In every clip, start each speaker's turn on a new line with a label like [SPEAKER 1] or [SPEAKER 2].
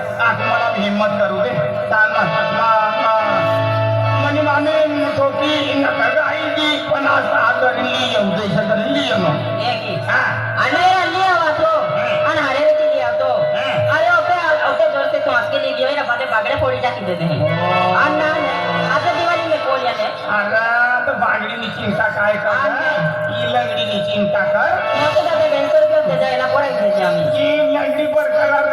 [SPEAKER 1] काय काय करू दे. ना. म्हणजे मामी छोटी नका की पण आज आज लिहियो देश लिहियो
[SPEAKER 2] ये की.
[SPEAKER 1] हा.
[SPEAKER 2] आणि लिया वाचो. आणि हरेवची लिया तो. अरे ओके ओके जोर से समझ के लिए दियो ना बातें पगड़े फोड़ी जाती देते हैं अन्ना आता दिवाली में कोल याने
[SPEAKER 1] अरे बांगडीनी चिंता काय कर? ही लंगडीनी चिंता कर.
[SPEAKER 2] मोठे दादा रुपये होते जायला द्यायचे आम्ही.
[SPEAKER 1] लंगडी राहील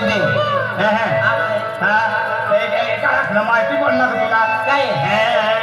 [SPEAKER 1] नव्या नव्या भरी दे हे, हे.
[SPEAKER 2] आ-
[SPEAKER 1] हा ते काय काय माहिती पडणार तुला?
[SPEAKER 2] काय?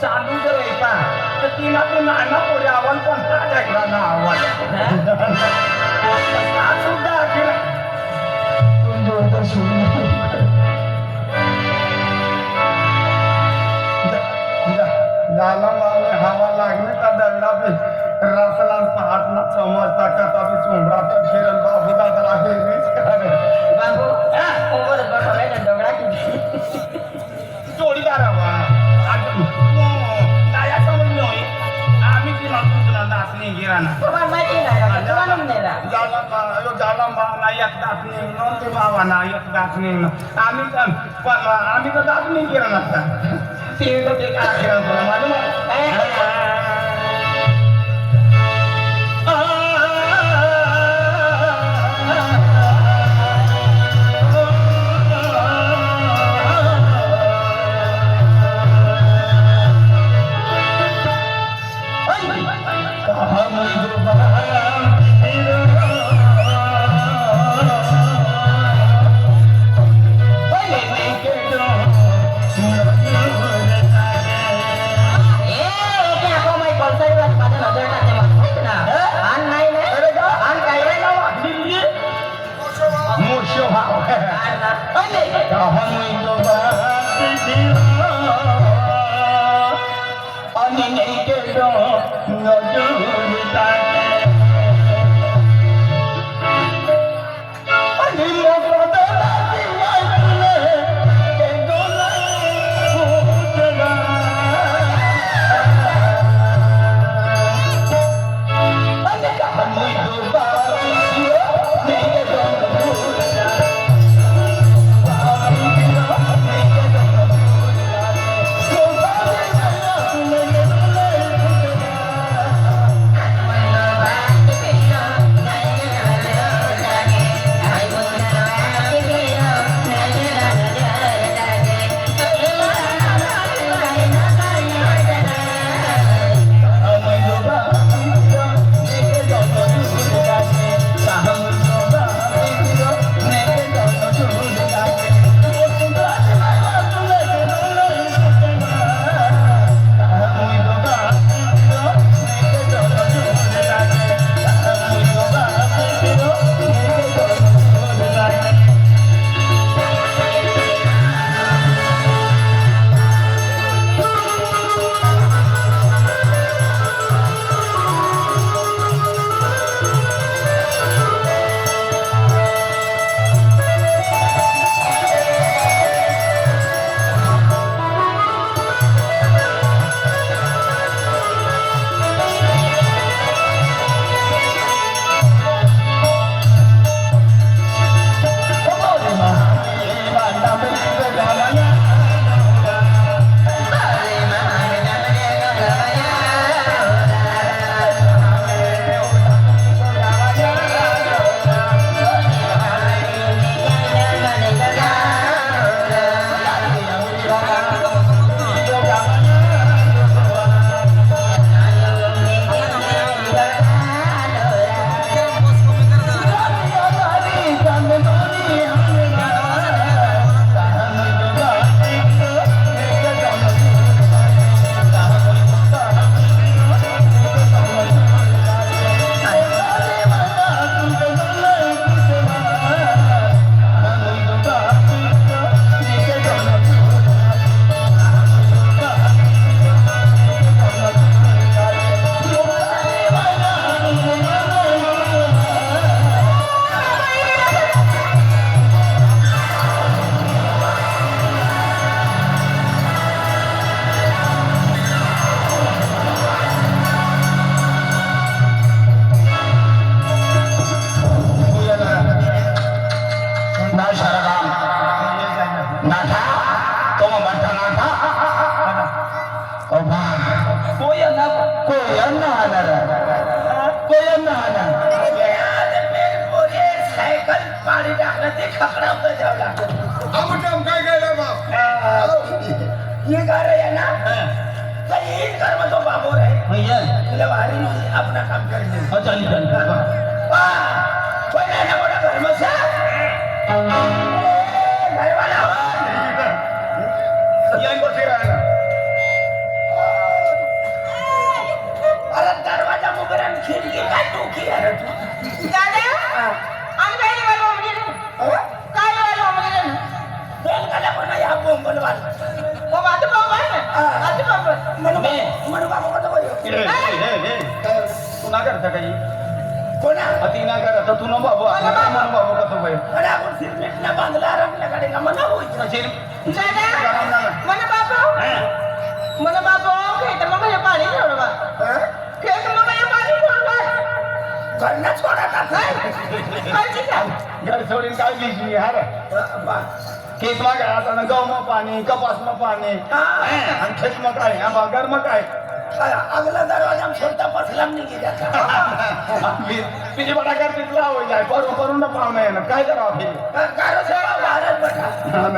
[SPEAKER 1] चालू जर येता तर तिला ते नाना पोरे आव्हान पण काय ऐकला ना आव्हान सुद्धा ऐकला झाला मावळे हवा लागली का दगडा बी रसला समजता का तभी चुंबरात फिरल बाबू दादा हे रीच करे
[SPEAKER 2] बाबू ओवर बरोबर आहे दगडा की
[SPEAKER 1] जोडीदार हवा. तुझला नाचणी गिराना
[SPEAKER 2] तुम्हाला माहिती नाही का तुम्हाला नाही राहत.
[SPEAKER 1] झाला मा- यो झाला मा नायक दाखणी नो ते बाबा नायक दाखणी आम्ही तर पण आम्ही तर दाखणी गिराना असता ते ते काय गिराना तुला
[SPEAKER 3] टाकलं ते खकडावतं जेवला
[SPEAKER 4] काय केलं बाप
[SPEAKER 3] ये कर रहे हैं. ना तो ये घर में तो बाबू रहे है. लवारी नहीं अपना काम करने वाह कोई नहीं ना बड़ा घर में से
[SPEAKER 2] ना माझं बाबा
[SPEAKER 3] मनु मनु बाबू का? तो
[SPEAKER 1] ना करता काही
[SPEAKER 3] कोणा
[SPEAKER 1] अति ना करता तू ना बाबू म्हणून बाबू कसं पाहिजे
[SPEAKER 3] अरे आपण सिरमेट ना बांधला रंग लगाडेगा मना होई
[SPEAKER 2] दादा मला बाबा मला बाबा खेळ मग हे पाणी सोड बा. खेळ मग हे पाणी सोड बा
[SPEAKER 3] घरना
[SPEAKER 2] काळजी घ्या
[SPEAKER 1] घर सोडून काय लिहिली हा तीस माग आहे आता गहू मग पाणी. कपास मग पाणी आणि खेच मग काय? आम्हा बागार मग काय?
[SPEAKER 3] अगला दरवाजा स्वतः पसलाम निघे गेला.
[SPEAKER 1] तिची तिथला होई जाय. परू परू न पाहुणे ना काय करावं
[SPEAKER 2] फिर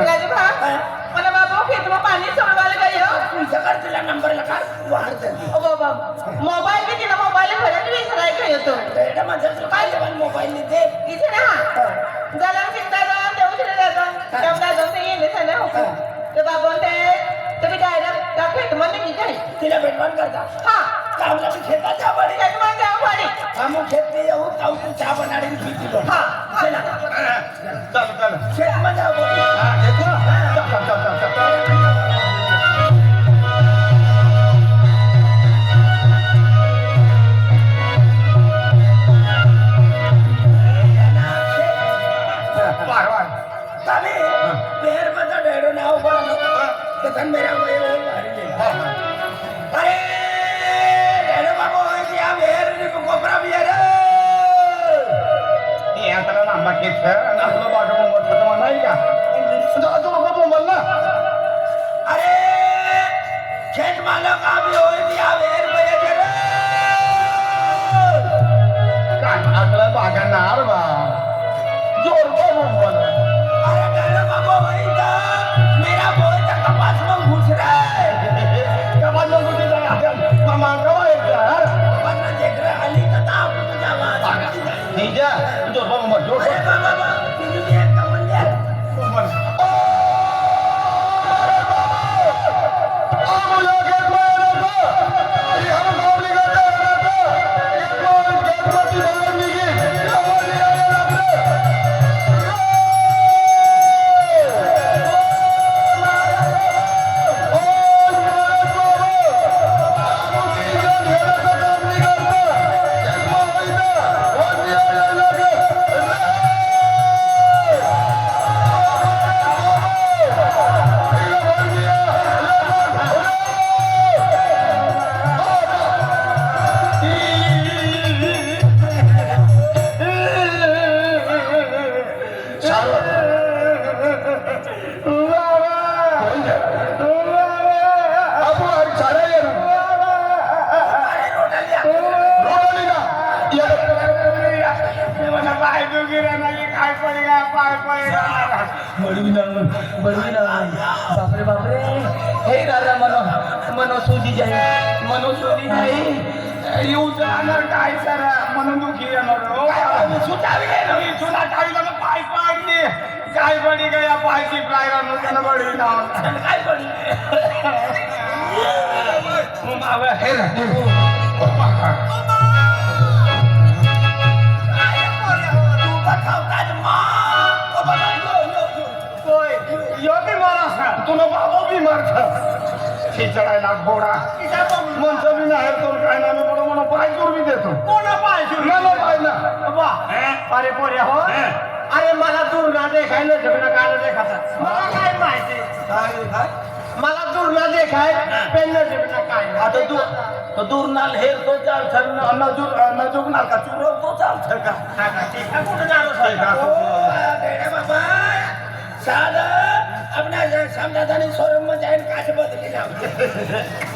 [SPEAKER 2] काय मला बाबा फेतवा पाणी सोडवायला काही हो.
[SPEAKER 3] तुमच्याकडे तिला
[SPEAKER 2] नंबरला काय? मोबाईल बी तिला मोबाईल भरत विसराय येतो
[SPEAKER 3] माझ्या मोबाईल
[SPEAKER 2] इथे ना चिंता जातो तेवढा जाऊन ते येले सण हो ते बाबा ते तुम्ही डायरेक्ट त्या खेळमध्ये की काय
[SPEAKER 3] तिला भेटवान करता
[SPEAKER 2] हा
[SPEAKER 3] कामला भी खेता जा बड़ी
[SPEAKER 2] खेळमध्ये जाऊ पाणी
[SPEAKER 3] हम खेत में जाऊ ताऊ तू चहा बनाड़ी भी पीती लो
[SPEAKER 2] हा
[SPEAKER 3] चला
[SPEAKER 1] चल चल
[SPEAKER 3] खेत में Yeah.
[SPEAKER 1] काय म्हणून दुखी येणार हो.
[SPEAKER 3] सुतावी नाही ना.
[SPEAKER 1] मी काय पडी गया पायची प्राय त्यानं बडी नाव
[SPEAKER 3] चल काय पडली
[SPEAKER 1] हे
[SPEAKER 3] तू बताव काय मां ओ बाबा यो यो यो
[SPEAKER 1] यो बी मारा तुला बाबा बी मारता खिचडायला घोडा. म्हणतो मी नाही तो काय ना मी म्हणून पाय दूर बी देतो.
[SPEAKER 4] कोणा पाहिजे
[SPEAKER 1] मला पाय ना.
[SPEAKER 4] बाबा. अरे पोरे हो. अरे मला दूर ना देखाय ना झगडा काय देखाचा मला काय माहिती? मला दूर ना देखाय पेन न झगडा काय
[SPEAKER 1] आता तू तो दूर नाल हेर तो चाल छन नजूर नजूक नाल का? चुरो तो चाल छका
[SPEAKER 4] कुठं जाणं
[SPEAKER 3] ओ बेटा बाबा. साला आपल्या समजादानी शोरूममध्ये जाईन काच बदली लावते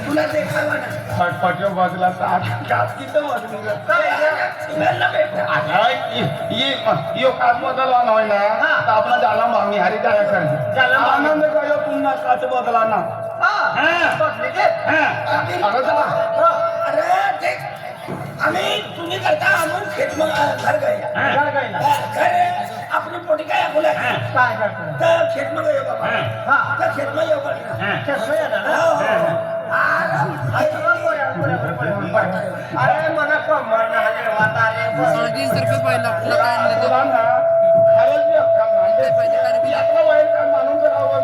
[SPEAKER 3] तुला देखावा ना.
[SPEAKER 1] बाजूला ताट काच किती ये- काच बदलला नाही ना? तर आपला झाला मामी हरी काय कर
[SPEAKER 4] झाला मामी.
[SPEAKER 1] आनंद का यो पुन्हा काच बदला ना
[SPEAKER 4] हा.
[SPEAKER 1] हा.
[SPEAKER 4] बदली.
[SPEAKER 1] हा.
[SPEAKER 3] अरे ते आम्ही तुम्ही करता आम्ही खेत मग घर गए
[SPEAKER 4] घर ना.
[SPEAKER 3] घर आपली पोटी काय आपल्या
[SPEAKER 4] काय करतो
[SPEAKER 3] तर खेत मग येऊ बाबा
[SPEAKER 4] हा
[SPEAKER 3] तर खेत मग येऊ बाबा
[SPEAKER 4] चष्मा येणार ना?
[SPEAKER 3] हो, हो. आ-
[SPEAKER 4] अरे बरं, बरं, बरं, बरं, बरं. अरे मला कमर नाही वाटा रे बरं.
[SPEAKER 5] तीनशे रुपये पहिला आपलं काय आणलं
[SPEAKER 1] तुला ना खरंच मी अक्कल नाही. यातलं वाईट काम मानून जर आवाज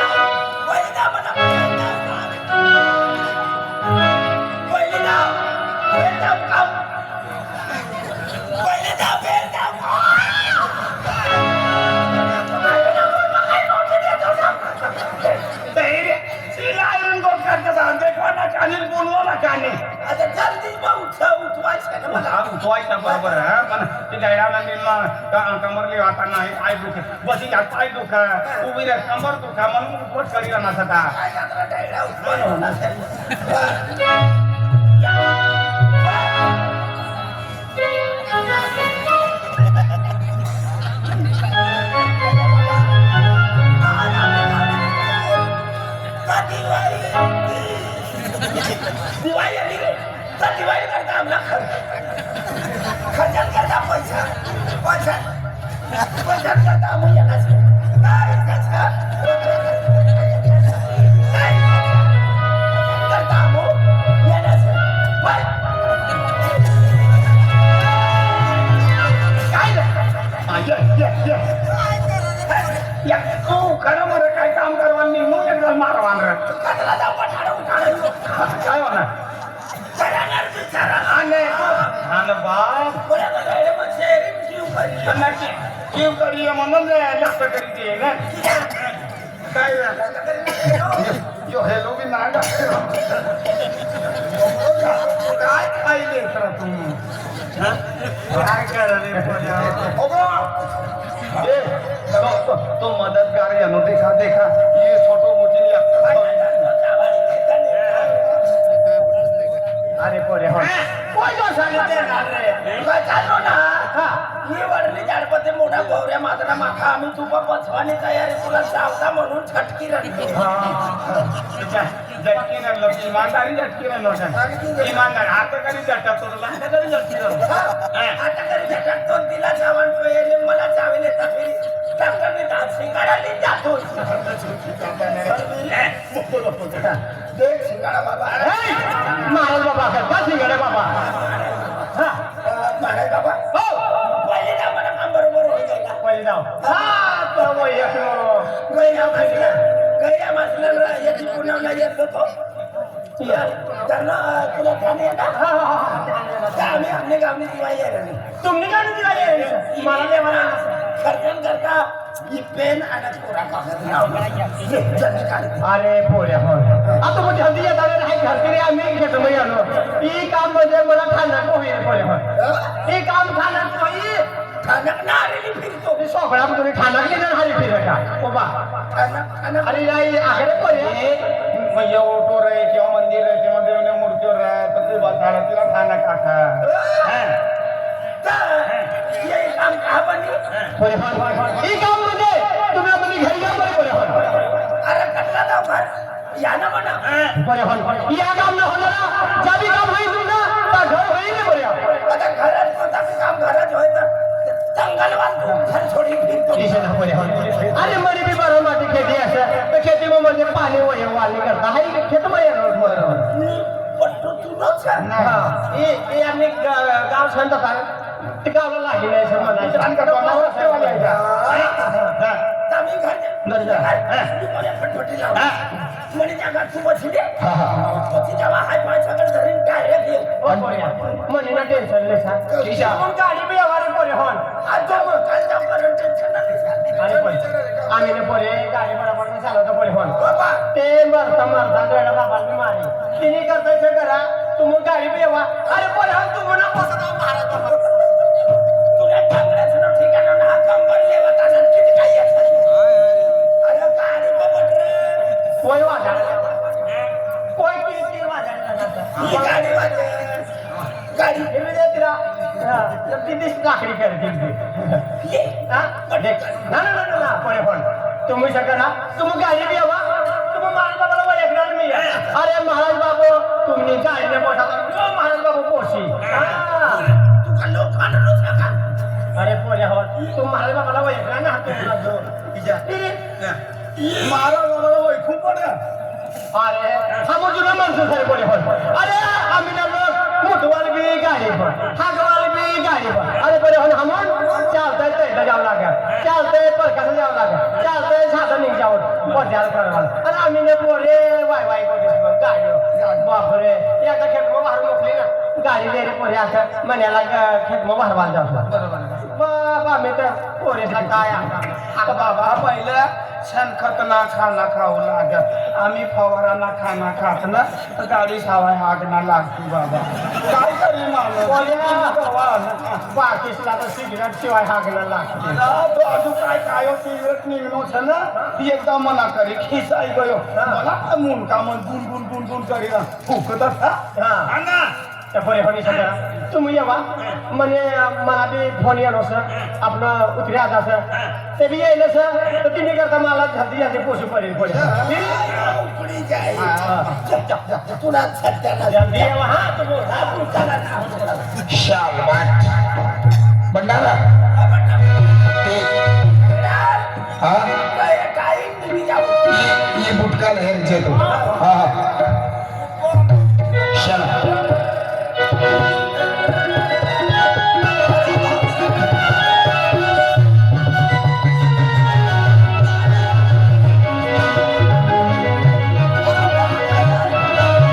[SPEAKER 1] कानी.
[SPEAKER 3] आता जल्दी उठ उठवायचं ना मला
[SPEAKER 1] उठवायचा बरोबर हा. पण ते नेला, क- कमरली वाटाणा हे पाय दुखे बसी यात पाय दुखा उभी रे कंबर दुखा म्हणून उठवट करीला नसता
[SPEAKER 3] दिवाळी आली तर दिवाळी करता आम्हाला खर्च खर्चात करता पैसा. पैसा. पैशात करता आम्ही येणार काय
[SPEAKER 1] ए, तो, मददगार या नो देखा देखा ये छोटो मोठी
[SPEAKER 4] अरे पोऱ्या, हो. कोण तो सांगितलं रे?
[SPEAKER 3] चाललो ना
[SPEAKER 4] हा.
[SPEAKER 3] ही वडली झाडपते मोठा गौऱ्या मात्रा माखा आम्ही तुपा पचवानी तयारी तुला सावता म्हणून छटकी रडली
[SPEAKER 1] झटकी नडलो इमानदारी झटकी नडलो इमानदार आता कधी झटक तो लहान कधी झटकी
[SPEAKER 3] आता कधी झटक तो तिला सावण पेले मला चावेले तफिरी डॉक्टरने दात शिंगाडाली जातो. देख शिंगाडा बाबा
[SPEAKER 4] महाराज बाबा करता शिंगाडे बाबा.
[SPEAKER 3] आम्ही आमने गावने दिवाळी यायला नाही
[SPEAKER 4] तुम्ही काय नाही दिला मला नाही मला
[SPEAKER 3] खर्चन करता ही पेन आणि कोरा कागद लावला जल्दी काढ
[SPEAKER 4] अरे पोऱ्या हो आता मग जल्दी येत आले नाही घरकरी आम्ही घेतो मग आलो ही काम म्हणजे मला खाणार होईल पोऱ्या हो हे काम खाणार होईल
[SPEAKER 3] खानक ना आलेली फिरतो
[SPEAKER 4] मी सोपडा तुम्ही खाणार की नाही हारी फिरत का ओबा
[SPEAKER 3] खानक खानक
[SPEAKER 4] अरे याई आकडे पोऱ्या
[SPEAKER 1] मग ओटो रे किंवा मंदिर तिला खाना काका.
[SPEAKER 3] ये काम का बनी?
[SPEAKER 4] पोऱ्या हो ही काम म्हणजे तुम्ही आपली घरी या बरे पोऱ्या हो.
[SPEAKER 3] अरे कटला जाऊ घर या ना म्हणा.
[SPEAKER 4] पोऱ्या हो या काम न होणार ज्या बी काम होईल तुमचं त्या घर होईल ना पोऱ्या
[SPEAKER 3] आता घरात कोणता काम घरात होय तर जंगल बांधतो घर सोडी फिरतो.
[SPEAKER 4] अरे मरी बी बरं माती खेती असं खेती म्हणजे पाणी वय वाली करता. हाय खेत मध्ये
[SPEAKER 3] मी पट्टू तू रोज का?
[SPEAKER 4] हा. हे हे आम्ही ग- गाव संत आहे ते गावला लागली नाही सर म्हणायचं.
[SPEAKER 1] आणि का तोंडावर सेवा द्यायचा?
[SPEAKER 3] हा. तर आम्ही घरचे-
[SPEAKER 1] घरी जा.
[SPEAKER 3] हा. मी मला फटफटी लावली.
[SPEAKER 1] हा.
[SPEAKER 3] म्हणे त्या घरात तू बसली दे.
[SPEAKER 1] हा, हा.
[SPEAKER 3] तो तिच्या वा हाय पाय सगळं धरून direct येऊ.
[SPEAKER 4] ओ पोऱ्या, म्हणे ना टेन्शन नाही सर
[SPEAKER 1] ठीक आहे.
[SPEAKER 4] मग गाडी बी हवारी पोरे होन
[SPEAKER 3] आज जाऊ मग, काल जाऊ, कारण tension नाही.
[SPEAKER 4] आणि पोरे आम्ही ने पोरे गाडी बरोबर चालवतो पोरे होन
[SPEAKER 3] बाबा,
[SPEAKER 4] ते मरता मरता डोळ्या बाबांनी मारी तिने करतायचं करा तुम्ही गाडी बी येवा. अरे पोरे होन तू म्हणा पोसता महाराज
[SPEAKER 3] तुला चांगल्याचं नाव ठिकाणं ना, कंबर लेवत आणून किती येतं. अरे गाडी बाबा रे.
[SPEAKER 4] पोय वाजा. पोय किती किती वाजा
[SPEAKER 3] ही. गाडी वाजव. गाडी.
[SPEAKER 4] हे मी तिला. हा, तर ती दिस लाकडी करते. हा? ना ना ना ना, ना पोरे होन तुम्ही सगळं ना तुम्ही गाडी अरे महाराज बाबू तुम्ही गाडीने मोठा महाराज बाबू पोशी हा. अरे पोऱ्या हो तू महाराज बाबाला ओळखणार ना
[SPEAKER 1] महाराज बाबाला ओळखून पडा.
[SPEAKER 4] अरे हा मग जुना माणूस आहे पोरे हो अरे आम्ही ना मोठवाल बी गाडी पण. हागवाल बी गाडी पण. अरे पोरे हो हमन चालतंय तैला जावं लागेल. चालतंय परकाचं जावं लागेल. चालतंय साधं निघ जावं पद्याला करावं आणि आम्ही ना पोरे वाय वाय बापरे एकदा खेळ बाहेर मोकली ना. गाडी देरी पुढे असं. मण्याला खेटम बाहेर जाऊ. बाबा मित्र पोरीला काय
[SPEAKER 1] आता बाबा पहिलं शेणखत ना खाना खाऊ लाग. आम्ही फवाराना खाना खात ना तर गाडी सावाय हागना लागतो बाबा. काय तरी
[SPEAKER 4] बाकीसला तर सिगरेट शिवाय हागला लागतो.
[SPEAKER 1] अजून काय काय हो, सिगरेट निघलो छ ती एकदा मना करी खिसाई गयो. मला मुलका मन गुण गुण गुण गुण करीना. फुकत असता
[SPEAKER 4] हा पोरे होणी सगळं तुम्ही येवा म्हणे मला बी फोन येलो सर आपलं उतऱ्या आता सर ते बी येईल सर तर तिने करता मला जल्दी जल्दी पोषू पडेल हा
[SPEAKER 3] हा, ना.
[SPEAKER 1] भंडारा हा
[SPEAKER 3] काय- काय
[SPEAKER 1] बुटका लहर हा